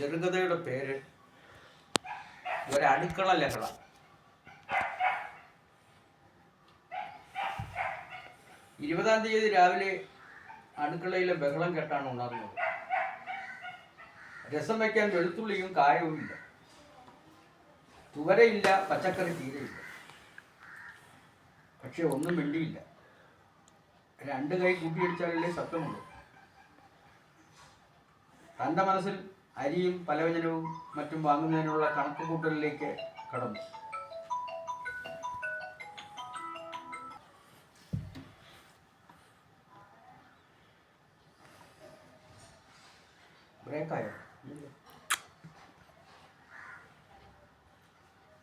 ചെറുകഥയുടെ പേര് ഒരടുക്കള ലഹള. ഇരുപതാം തീയതി രാവിലെ അടുക്കളയിലെ ബഹളം കെട്ടാണ് ഉണർന്നത്. രസം വയ്ക്കാൻ വെളുത്തുള്ളിയും കായവും ഇല്ല. തുവരയില്ല പച്ചക്കറി തീരെയില്ല. പക്ഷെ ഒന്നും മിണ്ടിയില്ല. രണ്ട് കൈ കൂട്ടിയടിച്ചാലല്ലേ സത്യമുള്ളൂ. തന്റെ മനസ്സിൽ അരിയും പലവ്യഞ്ജനവും മറ്റും വാങ്ങുന്നതിനുള്ള കണക്ക് കൂട്ടലിലേക്ക് കടന്നു.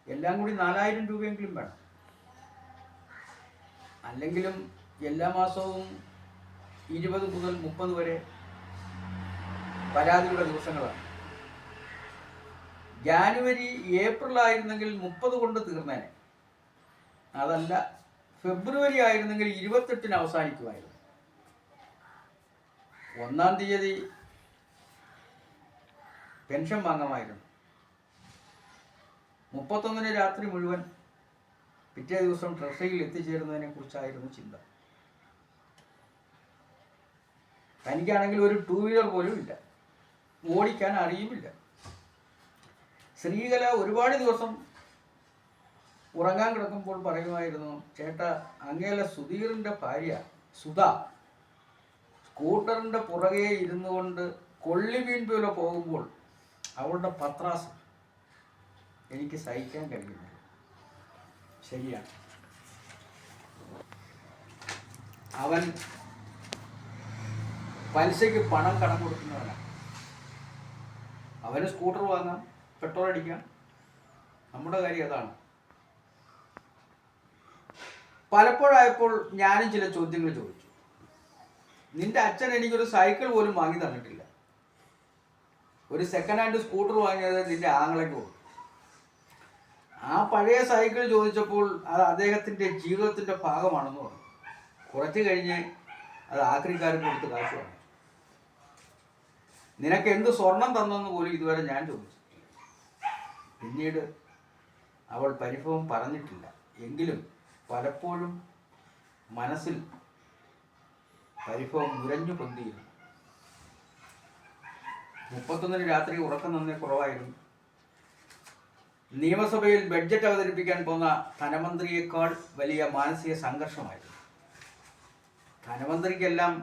എല്ലാം കൂടി നാലായിരം രൂപയെങ്കിലും വേണം. അല്ലെങ്കിലും എല്ലാ മാസവും ഇരുപത് മുതൽ മുപ്പത് വരെ പരാതിയുടെ ദിവസങ്ങളാണ്. ജാനുവരി ഏപ്രിൽ ആയിരുന്നെങ്കിൽ മുപ്പത് കൊണ്ട് തീർന്നേനെ. അതല്ല ഫെബ്രുവരി ആയിരുന്നെങ്കിൽ ഇരുപത്തെട്ടിന് അവസാനിക്കുമായിരുന്നു. ഒന്നാം തീയതി പെൻഷൻ വാങ്ങാമായിരുന്നു. മുപ്പത്തൊന്നിന് രാത്രി മുഴുവൻ പിറ്റേ ദിവസം ട്രഷറിയിൽ എത്തിച്ചേരുന്നതിനെ കുറിച്ചായിരുന്നു ചിന്ത. തനിക്കാണെങ്കിൽ ഒരു ടൂ വീലർ പോലും ഇല്ല. ഓടിക്കാൻ അറിയുമില്ല. ശ്രീകല ഒരുപാട് ദിവസം ഉറങ്ങാൻ കിടക്കുമ്പോൾ പറയുമായിരുന്നു ചേട്ട അങ്ങേല സുധീറിന്റെ ഭാര്യ സുധ. സ്കൂട്ടറിന്റെ പുറകെ ഇരുന്നു കൊണ്ട് കൊള്ളിമീൻ പോലെ പോകുമ്പോൾ അവളുടെ പത്രാസം എനിക്ക് സഹിക്കാൻ കഴിയുന്നില്ല. ശരിയാണ്. അവൻ പലിശയ്ക്ക് പണം കടം കൊടുക്കുന്നവനാണ്. അവന് സ്കൂട്ടർ വാങ്ങാം പെട്രോൾ അടിക്കാം. നമ്മുടെ കാര്യം അതാണ്. പലപ്പോഴായപ്പോൾ ഞാനും ചില ചോദ്യങ്ങൾ ചോദിച്ചു. നിന്റെ അച്ഛൻ എനിക്കൊരു സൈക്കിൾ പോലും വാങ്ങി തന്നിട്ടില്ല. ഒരു സെക്കൻഡ് ഹാൻഡ് സ്കൂട്ടർ വാങ്ങിയത് നിന്റെ ആങ്ങളയ്ക്ക് കൊടുത്തു. ആ പഴയ സൈക്കിൾ ചോദിച്ചപ്പോൾ അത് അദ്ദേഹത്തിന്റെ ജീവിതത്തിന്റെ ഭാഗമാണെന്ന് പറഞ്ഞു. കുറച്ച് കഴിഞ്ഞ് അത് ആക്രിക്കാർക്ക് കൊടുത്ത് കാശ് വാങ്ങി നിനക്ക് എന്ത് സ്വർണം തന്നെന്ന് പോലും ഇതുവരെ ഞാൻ ചോദിച്ചു പിന്നീട് അവൾ പരിഭവം പറഞ്ഞിട്ടില്ല. എങ്കിലും പലപ്പോഴും മനസ്സിൽ പരിഭവം മുരഞ്ഞു പൊന്തിയിരുന്നു. മുപ്പത്തൊന്നിന് രാത്രി ഉറക്കം നന്നേ കുറവായിരുന്നു. നിയമസഭയിൽ ബഡ്ജറ്റ് അവതരിപ്പിക്കാൻ പോന്ന ധനമന്ത്രിയേക്കാൾ വലിയ മാനസിക സംഘർഷമായിരുന്നു. ധനമന്ത്രിക്കെല്ലാം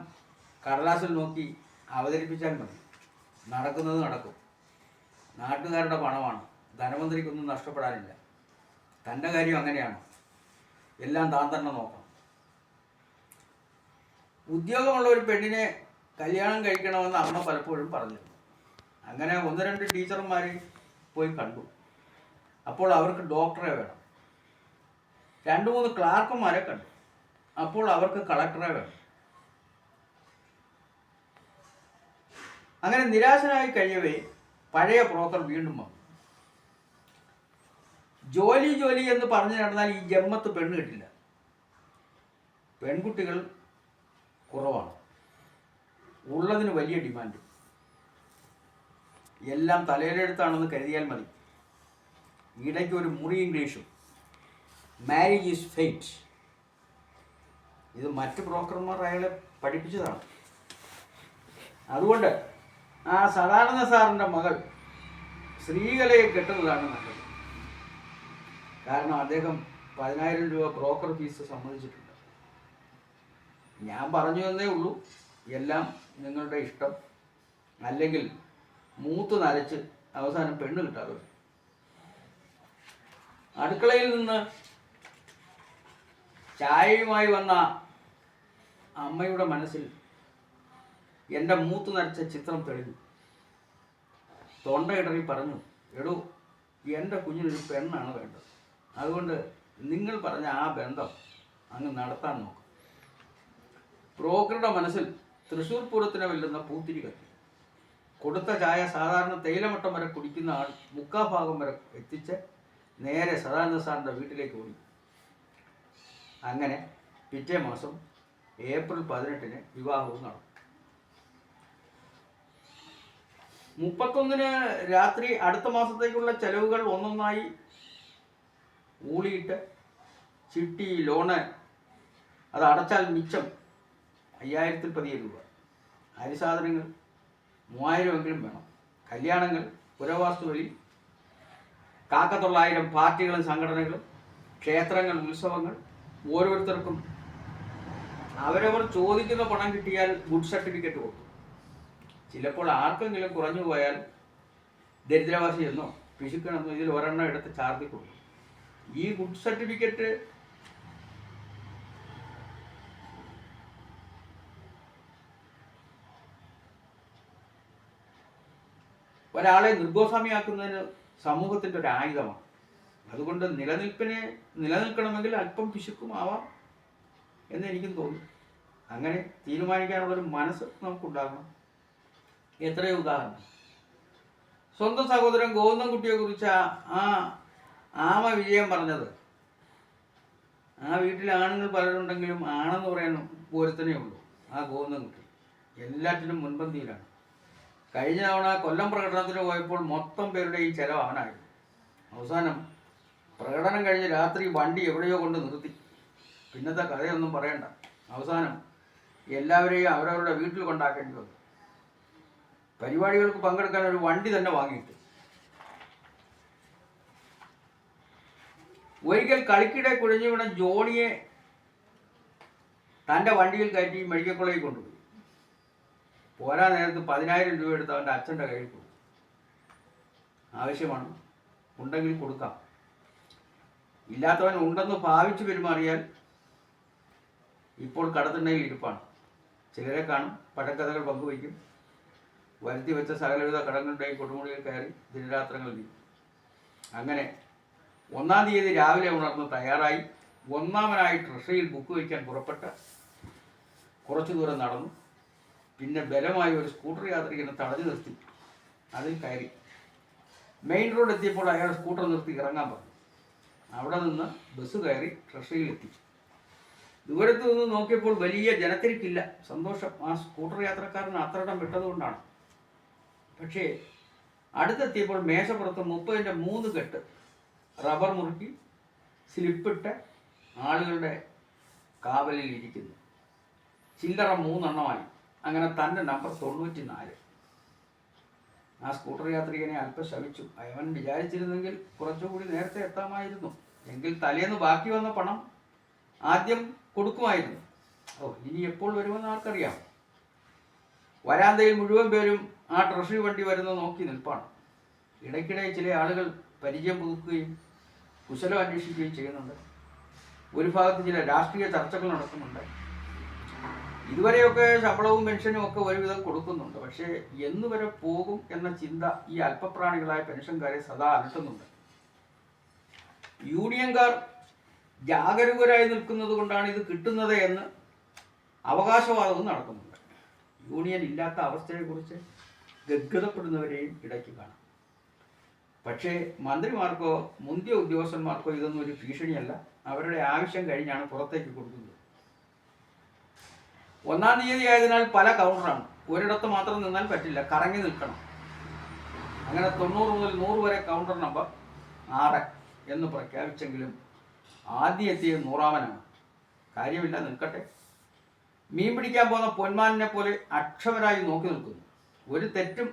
കടലാസിൽ നോക്കി അവതരിപ്പിച്ചാൽ മതി. നടക്കുന്നത് നടക്കും. നാട്ടുകാരുടെ പണമാണ്. ധനമന്ത്രിക്കൊന്നും നഷ്ടപ്പെടാനില്ല. തന്റെ കാര്യം അങ്ങനെയാണ്. എല്ലാം താൻ തന്നെ നോക്കണം. ഉദ്യോഗമുള്ള ഒരു പെണ്ണിനെ കല്യാണം കഴിക്കണമെന്ന് അമ്മ പലപ്പോഴും പറഞ്ഞിരുന്നു. അങ്ങനെ ഒന്ന് രണ്ട് ടീച്ചർമാർ പോയി കണ്ടു. അപ്പോൾ അവർക്ക് ഡോക്ടറെ വേണം. രണ്ട് മൂന്ന് ക്ലാർക്കുമാരെ കണ്ടു. അപ്പോൾ അവർക്ക് കളക്ടറെ വേണം. അങ്ങനെ നിരാശനായി കഴിയവേ പഴയ ബ്രോക്കർ വീണ്ടും വന്നു. ജോലി ജോലി എന്ന് പറഞ്ഞു നടന്നാൽ ഈ ജന്മത്ത് പെണ്ണ് കിട്ടില്ല. പെൺകുട്ടികൾ കുറവാണ്. ഉള്ളതിന് വലിയ ഡിമാൻഡ്. എല്ലാം തലയിലെടുത്താണെന്ന് കരുതിയാൽ മതി. ഇടയ്ക്ക് ഒരു മുറി ഇംഗ്ലീഷും. മാരേജ് ഈസ് ഫെയ്റ്റ് ഇത് മറ്റ് ബ്രോക്കർമാർ അയാളെ പഠിപ്പിച്ചതാണ്. അതുകൊണ്ട് ആ സദാനന്ദ സാറിന്റെ മകൾ ശ്രീകലയെ കെട്ടുന്നതാണ് നല്ലത്. കാരണം അദ്ദേഹം പതിനായിരം രൂപ ബ്രോക്കർ ഫീസ് സമ്മതിച്ചിട്ടുണ്ട്. ഞാൻ പറഞ്ഞു തന്നേ ഉള്ളൂ എല്ലാം നിങ്ങളുടെ ഇഷ്ടം. അല്ലെങ്കിൽ മൂത്ത് നരച്ച് അവസാനം പെണ്ണ് കിട്ടാതെ അടുക്കളയിൽ നിന്ന് ചായയുമായി വന്ന അമ്മയുടെ മനസ്സിൽ എന്റെ മൂത്ത് നരച്ച ചിത്രം തെളിഞ്ഞു. തൊണ്ടയിടറി പറഞ്ഞു എടോ എന്റെ കുഞ്ഞിനൊരു പെണ്ണാണ് വേണ്ടത്. അതുകൊണ്ട് നിങ്ങൾ പറഞ്ഞ ആ ബന്ധം അങ്ങ് നടത്താൻ നോക്കും. ബ്രോക്കറുടെ മനസ്സിൽ തൃശ്ശൂർ പൂരത്തിനെ വെല്ലുന്ന പൂത്തിരി കത്തി. കൊടുത്ത ചായ സാധാരണ തേയിലമട്ടം വരെ കുടിക്കുന്ന ആൾ മുക്കാഭാഗം വരെ എത്തിച്ച് നേരെ സദാനന്ദ സാറിന്റെ വീട്ടിലേക്ക് ഓടി. അങ്ങനെ പിറ്റേ മാസം ഏപ്രിൽ പതിനെട്ടിന് വിവാഹവും നടന്നു. മുപ്പത്തൊന്നിന് രാത്രി അടുത്ത മാസത്തേക്കുള്ള ചെലവുകൾ ഒന്നൊന്നായി ഊളിയിട്ട് ചിട്ടി ലോണ് അത് അടച്ചാൽ മിച്ചം അയ്യായിരത്തിൽ പതിയെ രൂപ. അരിസാധനങ്ങൾ മൂവായിരമെങ്കിലും വേണം. കല്യാണങ്ങൾ പുരവാസ്തുവലി കാക്കത്തൊള്ളായിരം പാർട്ടികളും സംഘടനകളും ക്ഷേത്രങ്ങൾ ഉത്സവങ്ങൾ ഓരോരുത്തർക്കും അവരവർ ചോദിക്കുന്ന പണം കിട്ടിയാൽ ഗുഡ് സർട്ടിഫിക്കറ്റ് കൊടുക്കും ചിലപ്പോൾ ആർക്കെങ്കിലും കുറഞ്ഞു പോയാൽ ദരിദ്രവാസി എന്നോ പിശുക്കണമെന്നോ ഇതിൽ ഒരെണ്ണം എടുത്ത് ചാർജ് കൊടുക്കും. ഈ ഗുഡ് സർട്ടിഫിക്കറ്റ് ഒരാളെ നിർഗോസ്വാമിയാക്കുന്നതിന് സമൂഹത്തിന്റെ ഒരു ആയുധമാണ്. അതുകൊണ്ട് നിലനിൽപ്പിനെ നിലനിൽക്കണമെങ്കിൽ അല്പം പിശുക്കും ആവാം എന്ന് എനിക്കും തോന്നുന്നു. അങ്ങനെ തീരുമാനിക്കാനുള്ളൊരു മനസ്സ് നമുക്കുണ്ടാകണം. എത്രയോ ഉദാഹരണം സ്വന്തം സഹോദരൻ ഗോവിന്ദൻകുട്ടിയെ കുറിച്ച് ആ ആമ വിജയം പറഞ്ഞത്. ആ വീട്ടിൽ ആണുങ്ങൾ പലരുണ്ടെങ്കിലും ആണെന്ന് പറയാൻ ഒരുത്തനേ ഉള്ളൂ. ആ ഗോവിന്ദൻ കുട്ടി. എല്ലാറ്റിനും മുൻപന്തിയിലാണ്. കഴിഞ്ഞ തവണ കൊല്ലം പ്രകടനത്തിന് പോയപ്പോൾ മൊത്തം പേരുടെ ഈ ചെലവ് അവനായിരുന്നു. അവസാനം പ്രകടനം കഴിഞ്ഞ് രാത്രി വണ്ടി എവിടെയോ കൊണ്ട് നിർത്തി. പിന്നത്തെ കഥയൊന്നും പറയണ്ട. അവസാനം എല്ലാവരെയും അവരവരുടെ വീട്ടിൽ കൊണ്ടാക്കേണ്ടി വന്നു. പരിപാടികൾക്ക് പങ്കെടുക്കാൻ ഒരു വണ്ടി തന്നെ വാങ്ങിയിട്ട്. ഒരിക്കൽ കളിക്കിടെ കുഴഞ്ഞു വീണ ജോണിയെ തന്റെ വണ്ടിയിൽ കയറ്റി മെഡിക്കൽ കോളേജിൽ കൊണ്ടുപോയി. പോരാ നേരത്ത് പതിനായിരം രൂപ എടുത്ത് അവന്റെ അച്ഛന്റെ കയ്യിൽ കൊടുത്തു. ആവശ്യമാണ്. ഉണ്ടെങ്കിൽ കൊടുക്കാം. ഇല്ലാത്തവൻ ഉണ്ടെന്ന് ഭാവിച്ച് പെരുമാറിയാൽ ഇപ്പോൾ കടത്തിണ്ണയിൽ ഇരിപ്പാണ്. ചിലരെ കാണും പഴക്കഥകൾ പങ്കുവയ്ക്കും. വരുത്തി വെച്ച സകലവിധ കടങ്ങളുടെയും കൊടുമുടിയിൽ കയറി ദിനരാത്രങ്ങൾ നീക്കും. അങ്ങനെ ഒന്നാം തീയതി രാവിലെ ഉണർന്ന് തയ്യാറായി. ഒന്നാമനായി ട്രഷറിയിൽ ബുക്ക് വയ്ക്കാൻ പുറപ്പെട്ട കുറച്ചു ദൂരം നടന്നു. പിന്നെ ബലമായി ഒരു സ്കൂട്ടർ യാത്രികനെ തടഞ്ഞു നിർത്തി. അതിൽ കയറി. മെയിൻ റോഡ് എത്തിയപ്പോൾ അയാൾ സ്കൂട്ടർ നിർത്തി ഇറങ്ങാൻ പറഞ്ഞു. അവിടെ നിന്ന് ബസ് കയറി ട്രഷറിയിൽ എത്തി. ദൂരത്ത് നിന്ന് നോക്കിയപ്പോൾ വലിയ ജനത്തിരിക്കില്ല. സന്തോഷം. ആ സ്കൂട്ടർ യാത്രക്കാരൻ അത്രയിടം വിട്ടതുകൊണ്ടാണ്. പക്ഷേ അടുത്തെത്തിയപ്പോൾ മേശപ്പുറത്ത് മുപ്പതിന്റെ മൂന്ന് കെട്ട് റബ്ബർ മുറുക്കി സ്ലിപ്പിട്ട് ആളുകളുടെ കാവലിൽ ഇരിക്കുന്നു. ചില്ലറ മൂന്നെണ്ണമായി. അങ്ങനെ തന്റെ നമ്പർ തൊണ്ണൂറ്റി നാല് ആ സ്കൂട്ടർ യാത്രികനെ അല്പം ശമിച്ചു അയവൻ വിചാരിച്ചിരുന്നെങ്കിൽ കുറച്ചുകൂടി നേരത്തെ എത്താമായിരുന്നു. എങ്കിൽ തലേന്ന് ബാക്കി വന്ന പണം ആദ്യം കൊടുക്കുമായിരുന്നു. ഓ ഇനി എപ്പോൾ വരുമെന്ന് ആർക്കറിയാം? വരാന്തയിൽ മുഴുവൻ പേരും ആ ട്രഷറി വണ്ടി വരുന്ന നോക്കി നിൽപ്പാണ്. ഇടയ്ക്കിടെ ചില ആളുകൾ പരിചയം പുതുക്കുകയും കുശലം അന്വേഷിക്കുകയും ചെയ്യുന്നുണ്ട്. ഒരു ഭാഗത്ത് ചില രാഷ്ട്രീയ ചർച്ചകൾ നടക്കുന്നുണ്ട്. ഇതുവരെയൊക്കെ ശമ്പളവും പെൻഷനും ഒക്കെ ഒരുവിധം കൊടുക്കുന്നുണ്ട്. പക്ഷേ എന്ന് വരെ പോകും എന്ന ചിന്ത ഈ അല്പപ്രാണികളായ പെൻഷൻകാരെ സദാ അലട്ടുന്നുണ്ട്. യൂണിയൻകാർ ജാഗരൂകരായി നിൽക്കുന്നത് കൊണ്ടാണ് ഇത് കിട്ടുന്നത് എന്ന് അവകാശവാദവും നടക്കുന്നുണ്ട്. യൂണിയൻ ഇല്ലാത്ത അവസ്ഥയെക്കുറിച്ച് ഗദ്ഗതപ്പെടുന്നവരെയും ഇടയ്ക്ക് കാണാം. പക്ഷേ മന്ത്രിമാർക്കോ മുന്തിയ ഉദ്യോഗസ്ഥന്മാർക്കോ ഇതൊന്നും ഒരു ഭീഷണിയല്ല. അവരുടെ ആവശ്യം കഴിഞ്ഞാണ് പുറത്തേക്ക് കൊടുക്കുന്നത്. ഒന്നാം തീയതി ആയതിനാൽ പല കൗണ്ടറാണ്. ഒരിടത്ത് മാത്രം നിന്നാൽ പറ്റില്ല. കറങ്ങി നിൽക്കണം. അങ്ങനെ തൊണ്ണൂറ് മുതൽ നൂറ് വരെ കൗണ്ടർ നമ്പർ ആറ് എന്ന് പ്രഖ്യാപിച്ചെങ്കിലും ആദ്യം എത്തിയത് നൂറാമനാണ്. കാര്യമില്ല നിൽക്കട്ടെ. മീൻ പിടിക്കാൻ പോകുന്ന പൊന്മാനിനെ പോലെ അക്ഷമരായി നോക്കി നിൽക്കുന്നു. ഒരു തെറ്റും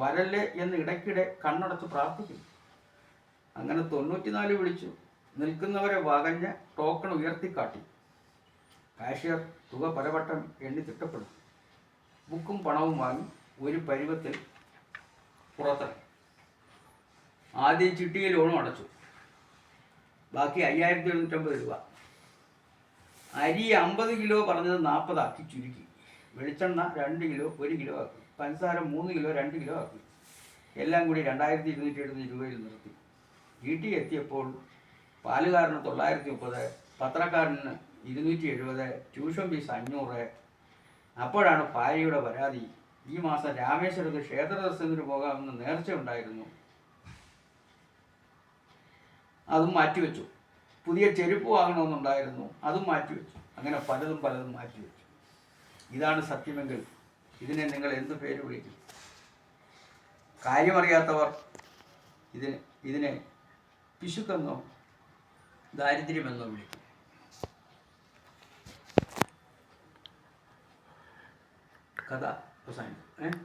വരല്ലേ എന്ന് ഇടയ്ക്കിടെ കണ്ണടച്ച് പ്രാർത്ഥിക്കുന്നു. അങ്ങനെ തൊണ്ണൂറ്റിനാല് വിളിച്ചു. നിൽക്കുന്നവരെ വകഞ്ഞ് ടോക്കൺ ഉയർത്തിക്കാട്ടി. കാഷ്യർ തുക പലവട്ടം എണ്ണി തിട്ടപ്പെടും ബുക്കും പണവും വാങ്ങി ഒരു പരുവത്തിൽ പുറത്തിറങ്ങി ആദ്യം ചിട്ടിയിൽ ലോണും അടച്ചു. ബാക്കി അയ്യായിരത്തി എഴുന്നൂറ്റമ്പത് രൂപ. അരി അമ്പത് കിലോ പറഞ്ഞത് നാൽപ്പതാക്കി ചുരുക്കി. വെളിച്ചെണ്ണ രണ്ട് കിലോ ഒരു കിലോ ആക്കി. പഞ്ചസാര മൂന്ന് കിലോ രണ്ട് കിലോ ആക്കി. എല്ലാം കൂടി രണ്ടായിരത്തി ഇരുന്നൂറ്റി എഴുപത് രൂപയിൽ നിർത്തി. വീട്ടിൽ എത്തിയപ്പോൾ പാലുകാരന് തൊള്ളായിരത്തി മുപ്പത് പത്രക്കാരന് ഇരുന്നൂറ്റി എഴുപത് ട്യൂഷൻ ഫീസ് അഞ്ഞൂറ്. അപ്പോഴാണ് ഭാര്യയുടെ പരാതി. ഈ മാസം രാമേശ്വരത്ത് ക്ഷേത്ര ദർശനത്തിന് പോകാമെന്ന് നേർച്ച ഉണ്ടായിരുന്നു. അതും മാറ്റിവെച്ചു. പുതിയ ചെരുപ്പ് വാങ്ങണമെന്നുണ്ടായിരുന്നു. അതും മാറ്റിവെച്ചു. അങ്ങനെ പലതും പലതും മാറ്റിവെച്ചു. ഇതാണ് സത്യമെങ്കിൽ ഇതിനെ നിങ്ങൾ എന്ത് പേര് വിളിക്കും? കാര്യമറിയാത്തവർ ഇതിന് ഇതിനെ പിശുക്കെന്നോ ദാരിദ്ര്യമെന്നോ വിളിക്കും. കഥ അവസാനിക്കും ഏ?